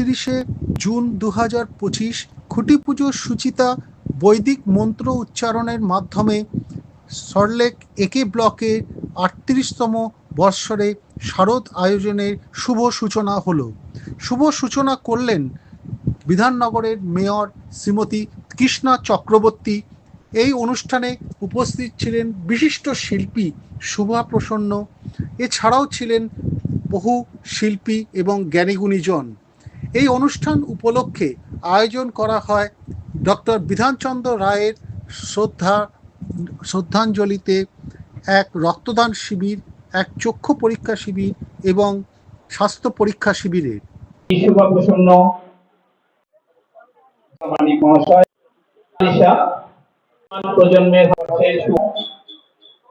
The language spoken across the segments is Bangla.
আটত্রিশে জুন দু হাজার পঁচিশ খুঁটি পুজোর সুচিতা বৈদিক মন্ত্র উচ্চারণের মাধ্যমে সরলেক একে ব্লকে আটত্রিশতম বৎসরে শারদ আয়োজনের শুভ সূচনা হলো। শুভ সূচনা করলেন বিধাননগরের মেয়র শ্রীমতী কৃষ্ণা চক্রবর্তী। এই অনুষ্ঠানে উপস্থিত ছিলেন বিশিষ্ট শিল্পী শুভা প্রসন্ন। এছাড়াও ছিলেন বহু শিল্পী এবং জ্ঞানীগুণীজন এই অনুষ্ঠান উপলক্ষে আয়োজন করা হয় ডক্টর বিধানচন্দ্র রায়ের শ্রদ্ধা শ্রদ্ধাঞ্জলিতে এক রক্তদান শিবির এক চক্ষু পরীক্ষা শিবির এবং স্বাস্থ্য পরীক্ষা শিবিরের। প্রজন্মের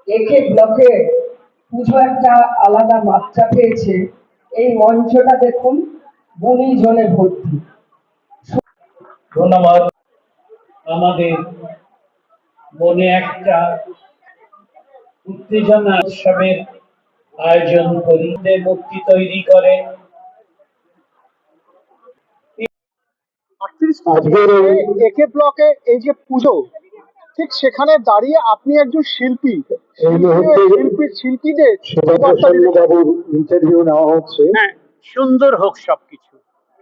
একে ব্লকে পুজো একটা আলাদা মাত্রা পেয়েছে। এই মঞ্চটা দেখুন। গুণী জনে ভর্তি। ধন্যবাদ। আমাদের মনে একটা উত্তেজনা উৎসবের আয়োজন করি। মূর্তি তৈরি করে। এই একে ব্লকে এই যে পুজো ঠিক সেখানে দাঁড়িয়ে আপনি একজন শিল্পী। এই মুহূর্তে শিল্পী শিল্পীদের ইন্টারভিউ নেওয়া হচ্ছে। হ্যাঁ সুন্দর হোক সবকিছু।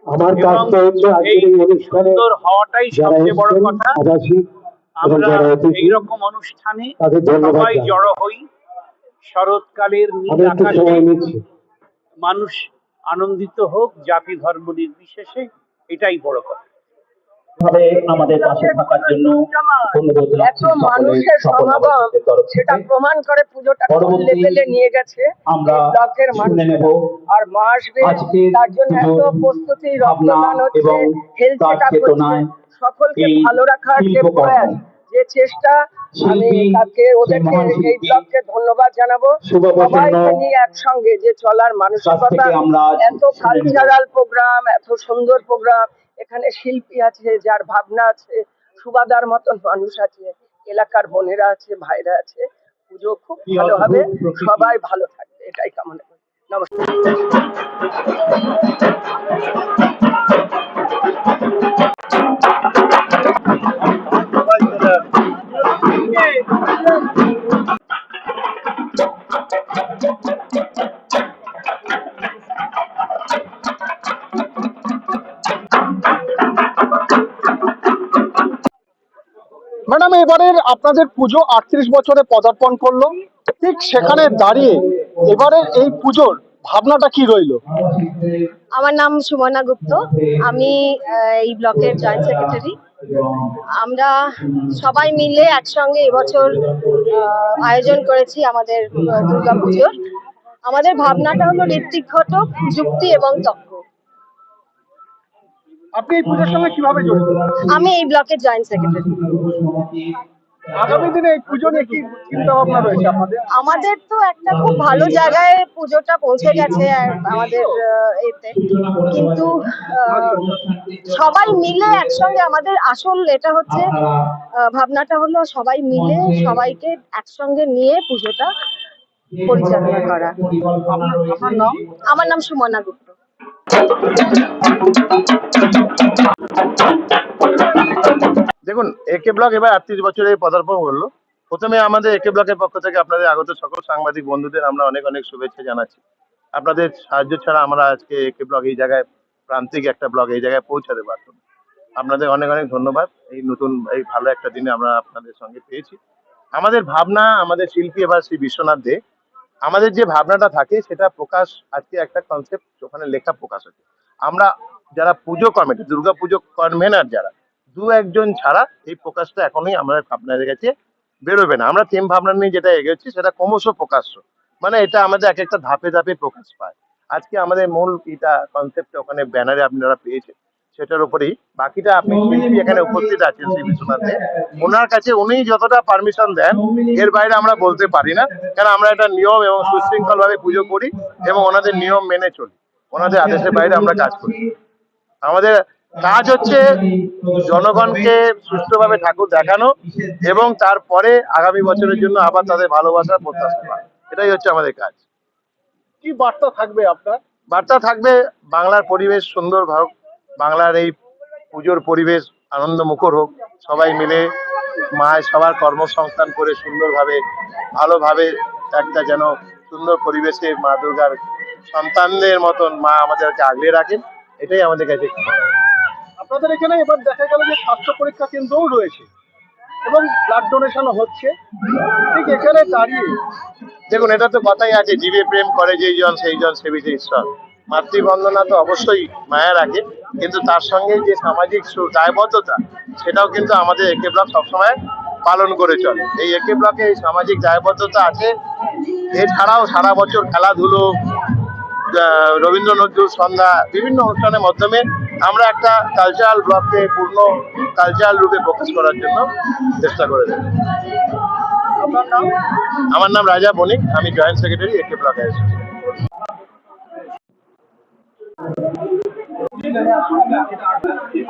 আমার হচ্ছে আজকের এই অনুষ্ঠানে হওয়াটাই সবচেয়ে বড় কথা। আবাসিক আমরা এইরকম অনুষ্ঠানে সবাই জড়ো হই। শরৎকালের নীল আকাশে মানুষ আনন্দিত হোক জাতি ধর্ম নির্বিশেষে এটাই বড় কথা। ভাবে আমাদের পাশে থাকার জন্য ধন্যবাদ এত মানুষের সমাগম সেটা প্রমাণ করে পুজোটা কোন লেভেলে নিয়ে গেছে? আমরা ব্লকের শুনে নেব আর মা আসবে আজকে তার জন্য এত প্রস্তুতি রক্তদান হচ্ছে হেলথ চেকআপ সকলকে ভালো রাখার যে প্রয়াস যে চেষ্টা আমি তাকে ওদেরকে এই ব্লককে ধন্যবাদ জানাব। শুভপ্রসন্ন, সবাইকে নিয়ে একসঙ্গে যে চলার মানসিকতা এত কালচারাল প্রোগ্রাম এত সুন্দর প্রোগ্রাম এখানে শিল্পী আছে যার ভাবনা আছে সুবাদার মতন মানুষ আছে এলাকার বোনেরা আছে ভাইরা আছে। পুজো খুব ভালো হবে সবাই ভালো থাকবে এটাই কামনা করি। নমস্কার। ম্যাডাম, এবারের আপনাদের পুজো আটত্রিশ বছরে পদার্পণ করল। ঠিক সেখানে দাঁড়িয়ে এবারের এই পুজোর ভাবনাটা কি রইল? আমার নাম সুমনা গুপ্ত। আমি এই ব্লকের জয়েন্ট সেক্রেটারি। আমরা সবাই মিলে একসঙ্গে এবছর আয়োজন করেছি আমাদের দুর্গা পুজোর আমাদের ভাবনাটা হলো ঋত্বিক ঘটক, যুক্তি এবং তর্ক আপনি এই পুজোর সঙ্গে কীভাবে জড়িত? আমি এই ব্লকের জয়েন্ট সেক্রেটারি। আগামী দিনে এই পুজো নিয়ে কি চিন্তা ভাবনা রয়েছে আপনাদের? আমাদের তো একটা খুব ভালো জায়গায় পুজোটা পৌঁছে গেছে আমাদের এতে। কিন্তু সবাই মিলে একসঙ্গে আমাদের আসল এটা হচ্ছে ভাবনাটা হলো সবাই মিলে সবাইকে একসঙ্গে নিয়ে পুজোটা পরিচালনা করা। আমার নাম সুমনা গুপ্ত। দেখুন একে ব্লক এবার আটত্রিশ বছরে পদার্পণ করল। প্রথমে আমাদের একে ব্লকের পক্ষ থেকে আপনাদের আগত সকল সাংবাদিক বন্ধুদের আমরা অনেক অনেক শুভেচ্ছা জানাচ্ছি। আপনাদের সাহায্য ছাড়া আমরা আজকে একে ব্লক এই জায়গায়, প্রান্তিক একটা ব্লক এই জায়গায় পৌঁছাতে পারতাম আপনাদের অনেক অনেক ধন্যবাদ। এই নতুন, এই ভালো একটা দিনে আমরা আপনাদের সঙ্গে পেয়েছি। আমাদের ভাবনা, আমাদের শিল্পী এবার শ্রী বিশ্বনাথ দে। আমাদের যে ভাবনাটা থাকে, সেটা প্রকাশ, আজকে একটা কনসেপ্ট ওখানে লেখা প্রকাশ হচ্ছে আমরা যারা পুজো কমিটি দুর্গা পুজো কনভেনার যারা, দু একজন ছাড়া এই প্রকাশটা এখনই আমাদের আপনাদের কাছে বেরোবে না। আমরা থিম ভাবনা নিয়ে যেটা এগোচ্ছি, সেটা ক্রমশ প্রকাশ্য। মানে এটা আমাদের এক একটা ধাপে ধাপে প্রকাশ পায়। আজকে আমাদের মূল এটা কনসেপ্ট ওখানে ব্যানারে আপনারা পেয়েছেন। সেটার উপরেই। বাকিটা আপনি শিল্পী এখানে উপস্থিত আছেন শ্রী বিশ্বনাথ। ওনার কাছে উনি যতটা পারমিশন দেন এর বাইরে আমরা বলতে পারি না। কারণ আমরা একটা নিয়ম এবং সুশৃঙ্খল ভাবে পুজো করি এবং ওনাদের নিয়ম মেনে চলি। ওনাদের আদেশের বাইরে আমরা কাজ করি। আমাদের কাজ হচ্ছে জনগণকে সুষ্ঠুভাবে ঠাকুর দেখানো এবং তারপরে আগামী বছরের জন্য আবার তাদের ভালোবাসা প্রত্যাশা করা। এটাই হচ্ছে আমাদের কাজ। কি বার্তা থাকবে আপনার? বার্তা থাকবে বাংলার পরিবেশ সুন্দর হোক বাংলার এই পুজোর পরিবেশ আনন্দমুখর হোক সবাই মিলে মায়ের সবার কর্মসংস্থান করে সুন্দরভাবে ভালোভাবে একটা যেন সুন্দর পরিবেশে মা দুর্গার সন্তানদের মতন মা আমাদেরকে আগলে রাখেন এটাই আমাদের কাছে আপনাদের এখানে এবার দেখা গেল যে স্বাস্থ্য পরীক্ষা কেন্দ্রও রয়েছে এবং ব্লাড ডোনেশনও হচ্ছে। ঠিক এখানে দাঁড়িয়ে দেখুন এটা তো কথাই আছে জীবে প্রেম করে যেই জন সেই জন সেবিছে ঈশ্বর। মাতৃবন্দনা তো অবশ্যই মায়া রাখে কিন্তু তার সঙ্গে যে সামাজিক দায়বদ্ধতা সেটাও কিন্তু আমাদের একে ব্লক সবসময় পালন করে চলে। এই একে ব্লকে এই সামাজিক দায়বদ্ধতা আছে। এছাড়াও সারা বছর খেলাধুলো রবীন্দ্র নজরুল সন্ধ্যা বিভিন্ন অনুষ্ঠানের মাধ্যমে আমরা একটা কালচারাল ব্লককে পূর্ণ কালচারাল রূপে প্রকাশ করার জন্য চেষ্টা করে নাম? আমার নাম রাজা বণিক আমি জয়েন্ট সেক্রেটারি একে ব্লকে অ্যাসোসিয়েশন Thank you.